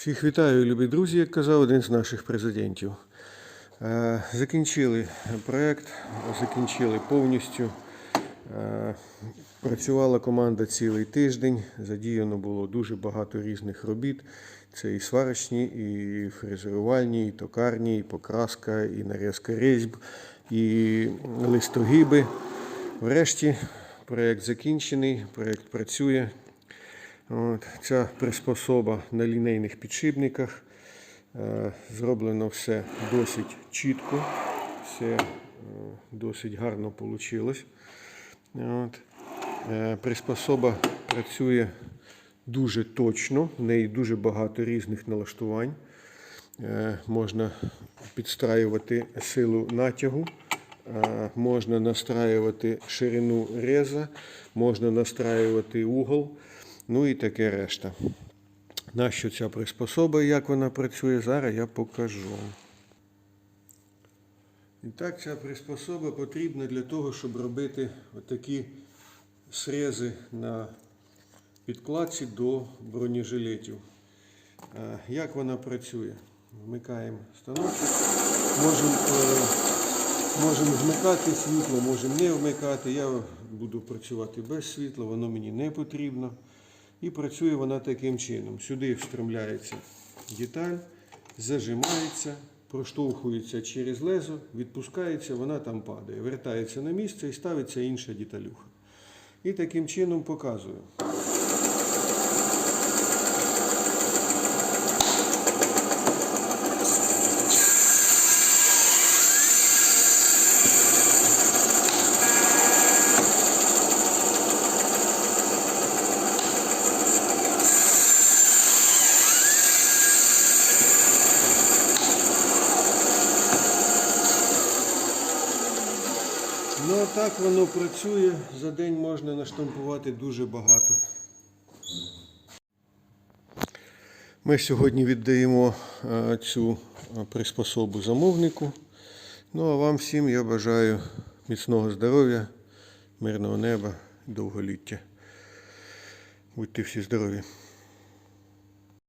Всіх вітаю, любі друзі, як казав один з наших президентів. Е, Закінчили проект, закінчили повністю. Е, Працювала команда цілий тиждень. Задіяно було дуже багато різних робіт. Це і сварочні, і фрезерувальні, і токарні, і покраска, і нарізка різьб, і листогиби. Врешті проект закінчений, проект працює. От, ця приспособа на лінейних підшипниках. Е, Зроблено все досить чітко, все е, досить гарно вийшло. От. Е, Приспособа працює дуже точно, в неї дуже багато різних налаштувань. Можна підстраювати силу натягу, можна настраювати ширину реза, можна настраювати угол, ну і таке решта. Нащо ця приспособа і як вона працює, зараз я покажу. І так, ця приспособа потрібна для того, щоб робити отакі срези на підкладці до бронежилетів. Е, Як вона працює? Вмикаємо станочок. Можемо е, можемо вмикати світло, можемо не вмикати. Я буду працювати без світла, воно мені не потрібно. І працює вона таким чином. Сюди встромляється деталь, зажимається, проштовхується через лезо, відпускається, вона там падає. Вертається на місце і ставиться інша деталюха. І таким чином показую. Ну так воно працює. За день можна наштампувати дуже багато. Ми сьогодні віддаємо е, цю е, приспособу замовнику. Ну а вам всім я бажаю міцного здоров'я, мирного неба, довголіття. Будьте всі здорові.